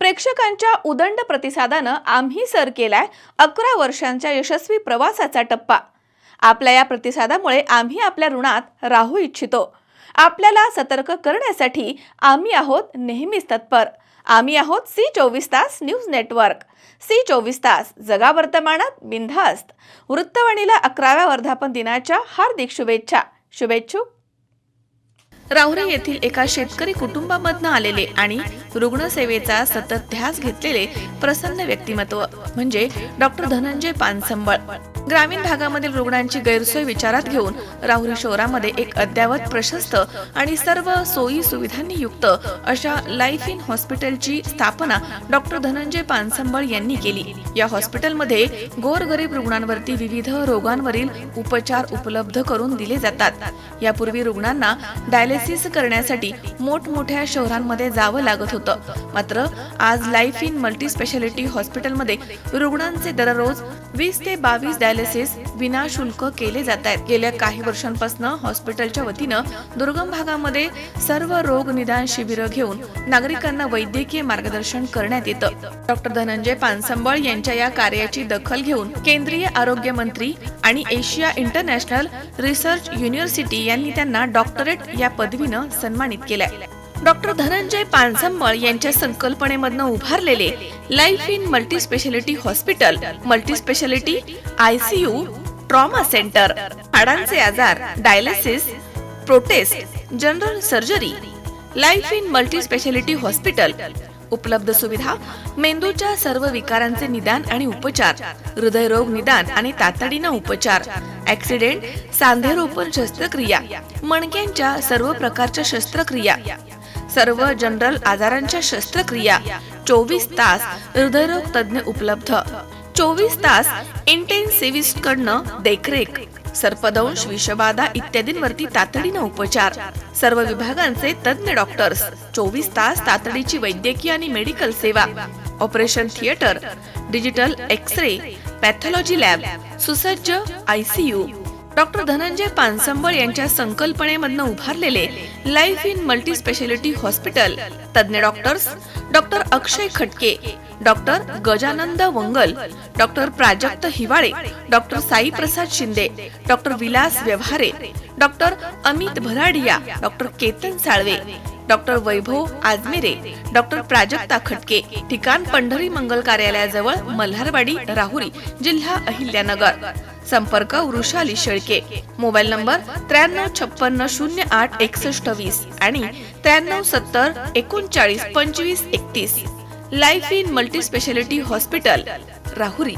प्रेक्षकांच्या उदंड प्रतिसादानं आम्ही सर केलाय अकरा वर्षांच्या यशस्वी प्रवासाचा टप्पा. आपल्या या प्रतिसादामुळे आम्ही आपल्या ऋणात राहू इच्छितो. आपल्याला सतर्क करण्यासाठी आम्ही आहोत नेहमीच तत्पर. आम्ही आहोत सी चोवीस तास न्यूज नेटवर्क. सी चोवीस तास जगा वर्तमानात बिनधास्त. वृत्तवाणीला अकराव्या वर्धापन दिनाच्या हार्दिक शुभेच्छा. शुभेच्छुक. राहुरी येथील एका शेतकरी कुटुंबामधनं आलेले आणि रुग्णसेवेचा सतत ध्यास घेतलेले प्रसन्न व्यक्तिमत्व म्हणजे डॉक्टर धनंजय पानसंबळ. ग्रामीण भागामधील रुग्णांची गैरसोय विचारात घेऊन राहुरी शहरामध्ये एक अद्यावत प्रशस्त आणि सर्व सोयी सुविधांनी युक्त अशा लाईफ इन हॉस्पिटलची स्थापना डॉक्टर धनंजय पानसंबळ यांनी केली. या हॉस्पिटलमध्ये गोरगरीब रुग्णांवरती विविध रोगांवरील उपचार उपलब्ध करून दिले जातात. यापूर्वी रुग्णांना डायलिसिस करण्यासाठी मोठमोठ्या शहरांमध्ये जावं लागत होतं. मात्र आज लाईफ इन मल्टी स्पेशालिटी हॉस्पिटलमध्ये रुग्णांचे दररोज वीस ते बावीस डायलिसिस विनाशुल्क केले जात आहेत. गेल्या काही वर्षांपासून हॉस्पिटलच्या वतीनं दुर्गम भागामध्ये सर्व रोग निदान शिबिरं घेऊन नागरिकांना वैद्यकीय मार्गदर्शन करण्यात येतं. डॉक्टर धनंजय पानसंबळ यांच्या या कार्याची दखल घेऊन केंद्रीय आरोग्य मंत्री आणि एशिया इंटरनॅशनल रिसर्च युनिव्हर्सिटी यांनी त्यांना डॉक्टरेट या पदवीनं सन्मानित केलंय. डॉक्टर धनंजय पानसंबळ यांच्या संकल्पनेमधनं उभारलेले life in multi speciality hospital multi speciality ICU trauma centre हाडांचे आजार dialysis protest general surgery life in multi speciality hospital उपलब्ध सुविधा मेंदूच्या सर्व विकारांचे निदान आणि उपचार हृदयरोग निदान आणि तातडीनं उपचार ऍक्सिडेंट सांधेरोपण शस्त्रक्रिया मणक्यांच्या सर्व प्रकारच्या शस्त्रक्रिया सर्व जनरल आजारांच्या शस्त्रक्रिया. चोवीस तास हृदयरोग तज्ञ उपलब्ध. चोवीस तास इंटेन्सिव्हिस्ट कडनं देखरेख सर्पदंश विषबाधा इत्यादींवरती तातडीनं उपचार. सर्व विभागांचे तज्ञ डॉक्टर्स चोवीस तास तातडीची वैद्यकीय आणि मेडिकल सेवा. Operation theatre digital X ray pathology lab सुसज्ज आयसीयू डॉक्टर धनंजय पानसंबळ यांच्या संकल्पनेमधनं उभारलेले life in multi speciality hospital तज्ज्ञ doctors doctor Akshay Khatke. Doctor Gajanand Wangal doctor Prajakt Hiwale doctor Sai Prasad Shinde doctor Vilas Vyavahare doctor Amit Bharadia doctor Ketan Salve doctor Vaibhav Ajmere doctor Prajakta Khatke ठिकाण पंढरी मंगल कार्यालयाजवळ मल्हारवाडी राहुरी जिल्हा अहिल्यानगर. संपर्क Vrushali Shelke. Mobile number त्र्याण्णव छप्पन्न शून्य आठ एकसष्ट वीस आणि त्र्याण्णव सत्तर एकोणचाळीस पंचवीस एकतीस. Life in multi speciality hospital Rahuri.